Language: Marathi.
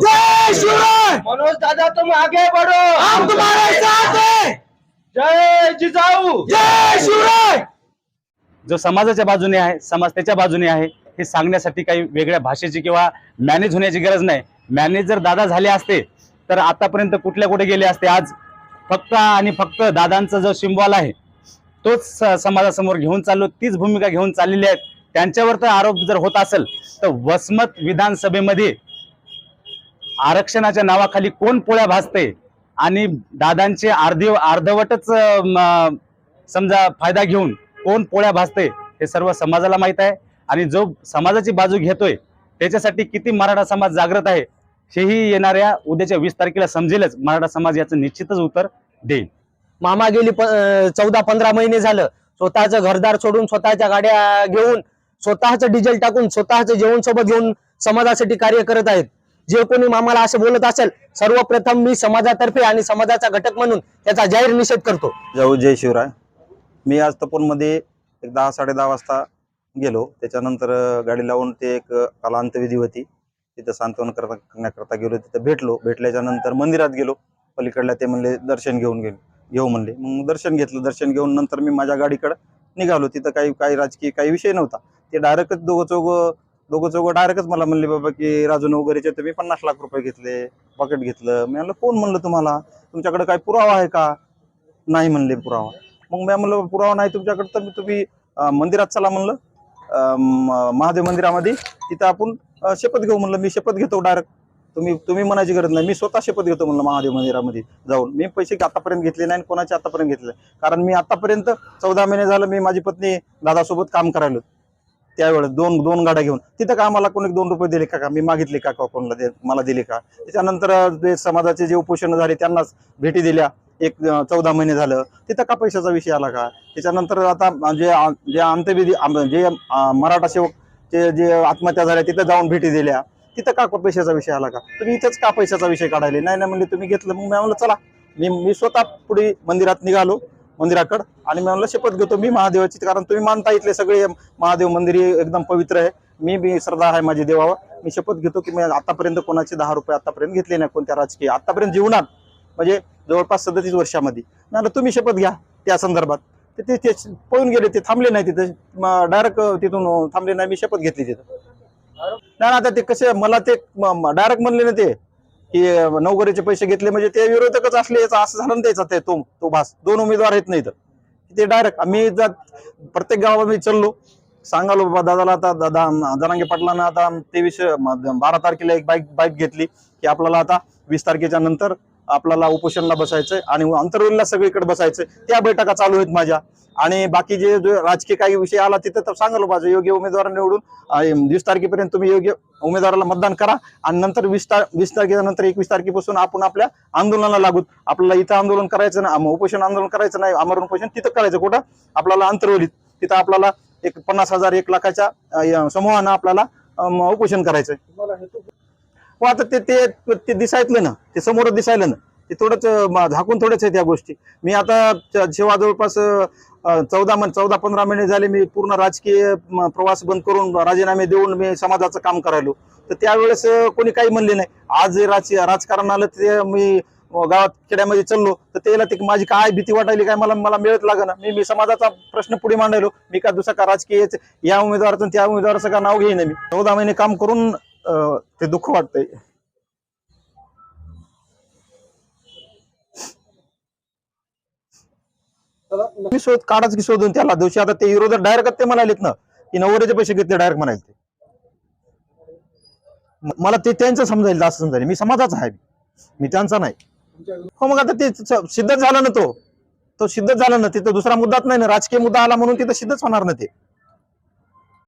जय शिवराय मनोज दादा तुम आगे बढ़ो। हम तुम्हारे साथ हैं। जय जिजाऊ। जय शिवराय जो समाजाच्या बाजूने आहे समाज त्याच्या बाजूने आहे हे सांगण्यासाठी काही वेगळ्या भाषेची किंवा मॅनेज होण्याची गरज नाही. मॅनेज जर दादा झाले असते तर आतापर्यंत कुठल्या कुठे गेले असते आज फक्त आणि फक्त दादांचा जो सिम्बॉल आहे तोच समाजासमोर घेऊन चाललो तीच भूमिका घेऊन चाललेली आहेत त्यांच्यावर तर आरोप जर होत असेल तर वसमत विधानसभेमध्ये आरक्षणाच्या नावाखाली कोण पोळ्या भासते आणि दादांचे अर्धे अर्धवटच समजा फायदा घेऊन कोण पोळ्या भासते हे सर्व समाजाला माहीत आहे. आणि जो समाजाची बाजू घेतोय त्याच्यासाठी किती मराठा समाज जागृत आहे हेही येणाऱ्या उद्याच्या वीस तारखेला समजेलच. मराठा समाज याचं निश्चितच उत्तर देईल. मामा गेली चौदा पंधरा महिने झालं. स्वतःचं घरदार सोडून स्वतःच्या गाड्या घेऊन स्वतःचं डिझेल टाकून स्वतःचं जेवण सोबत घेऊन समाजासाठी कार्य करत आहेत. जे कोणी मामाला असं बोलत असेल सर्वप्रथम मी समाजातर्फे आणि समाजाचा घटक म्हणून त्याचा जाहीर निषेध करतो. जाऊ हो, जय शिवराय. मी आज तपोनमध्ये एक दहा साडे दहा वाजता गेलो. त्याच्यानंतर गाडी लावून ते एक अं, अंत्यविधी होती. तिथं सांत्वन करता करण्याकरता गेलो. तिथं भेटलो. भेटल्याच्या नंतर मंदिरात गेलो. पलीकडल्या ते म्हणले दर्शन घेऊन गेलो घेऊ म्हणले. मग दर्शन घेतलं. दर्शन घेऊन नंतर मी माझ्या गाडीकडं निघालो. तिथं काही काही राजकीय काही विषय नव्हता. ते डायरेक्टच दोघं चौघं दोघं चौघं डायरेक्टच मला म्हणले बाबा की राजून वगैरेचे तुम्ही पन्नास लाख रुपये घेतले पॉकेट घेतलं. मी म्हणलं कोण म्हणलं तुम्हाला? तुमच्याकडे काही पुरावा आहे का? नाही म्हणले पुरावा. मग मी म्हणलं पुरावा नाही तुमच्याकडे तर तुम्ही मंदिरात चला म्हणलं. अं, महादेव मंदिरामध्ये तिथं आपण शपथ घेऊ म्हणलं. मी शपथ घेतो डायरेक्ट. तुम्ही तुम्ही म्हणायची गरज नाही. मी स्वतः शपथ घेतो म्हणलं महादेव मंदिरामध्ये जाऊन. मी पैसे आतापर्यंत घेतले नाही आणि कोणाचे आतापर्यंत घेतले. कारण मी आतापर्यंत चौदा महिने झालं मी माझी पत्नी दादासोबत काम करायलो. त्यावेळेस दोन दोन गाड्या घेऊन. तिथं का आम्हाला कोणी दोन रुपये दिले का का? मी मागितले का का कोणाला दे मला दिले का? त्याच्यानंतर जे समाजाचे जे उपोषण झाले त्यांनाच भेटी दिल्या. एक चौदा महिने झालं. तिथं का पैशाचा विषय आला का? त्याच्यानंतर आता जे जे अंत्यविधी आम- जे मराठा सेवकचे जे आत्महत्या झाल्या तिथं जाऊन भेटी दिल्या. तिथं का पैशाचा विषय आला का? तुम्ही इथंच का पैशाचा विषय काढायला? नाही नाही म्हणजे तुम्ही घेतलं. मग मी म्हणलं चला मी मी स्वतः पुढे मंदिरात निघालो. मंदिराकडं. आणि मी म्हणलं शपथ घेतो मी महादेवाची कारण तुम्ही मानता इथले सगळे महादेव मंदिर एकदम पवित्र आहे. मी बी श्रद्धा आहे माझी देवावर. मी शपथ घेतो की मी आतापर्यंत कोणाचे दहा रुपये आतापर्यंत घेतले नाही कोणत्या राजकीय आतापर्यंत जीवनात. म्हणजे जवळपास सदतीस वर्षामध्ये. नाही तुम्ही शपथ घ्या त्या संदर्भात. ते ते पळून गेले ते थांबले नाही तिथे. डायरेक्ट तिथून थांबले नाही मी शपथ घेतली तिथं. नाही ना, आता ते कसे मला ते डायरेक्ट म्हणले ना ते की नोकरीचे पैसे घेतले म्हणजे ते विरोधकच असले याचा असं झालं द्यायचा त्याचा ते तो तो भास. दोन उमेदवार आहेत नाही तर ते डायरेक्ट आम्ही जात प्रत्येक मी चाललो सांगालो बाबा दादाला आता दादा जनांगे पाटलानं आता तेवीस बारा तारखेला एक बाईक बाईक घेतली की आपल्याला आता वीस तारखेच्या नंतर आपल्याला उपोषणला बसायचंय आणि अंतरवेलला सगळीकडे बसायचंय. त्या बैठका चालू आहेत माझ्या. आणि बाकी जे राजकीय काही विषय आला तिथं तर सांगालो माझं योग्य उमेदवार निवडून वीस तारखेपर्यंत तुम्ही योग्य उमेदवाराला मतदान करा आणि नंतर वीस तार वीस तारखेच्या नंतर एकवीस तारखेपासून आपण आपल्या आंदोलनाला लागू. आपल्याला इथं आंदोलन करायचं नाही आम- उपोषण आंदोलन करायचं नाही आमरण उपोषण तिथं करायचं. कुठं? आपल्याला अंतर्वलीत. तिथं आपल्याला एक पन्नास हजार एक लाखाच्या समूहानं आपल्याला उपोषण करायचंय. हो आता ते ते ते दिसायतलं ना ते समोर दिसायलं ना. ते थोडंच झाकून थोडंच आहेत या गोष्टी. मी आता जेव्हा जवळपास चौदा मन चौदा पंधरा महिने झाले मी पूर्ण राजकीय प्रवास बंद करून राजीनामे देऊन मी समाजाचं काम करायलो. तर त्यावेळेस कोणी काही म्हणले नाही. आज राज राजकारण आलं ते मी गावात खेड्यामध्ये चाललो तर त्याला ते माझी काय भीती वाटायली काय मला मला मिळत लागे ना मी मी समाजाचा प्रश्न पुढे मांडायलो. मी का दुसरा का राजकीय या उमेदवाराचं त्या उमेदवाराचं का नाव घेईन मी. चौदा महिने काम करून ते दुःख वाटतंय. मी शोध काढाच की शोधून त्याला दिवशी आता ते विरोधात डायरेक्ट ते म्हणालेत ना की नवऱ्याचे पैसे घेतले डायरेक्ट म्हणाले ते. मला ते त्यांचं समजायला असं समजायला मी समाजाचा आहे. मी त्यांचा नाही. हो मग आता ते सिद्धच झाला ना तो. तो सिद्धच झाला ना तिथं दुसरा मुद्दाच नाही ना. राजकीय मुद्दा आला म्हणून तिथं सिद्धच होणार ना ते.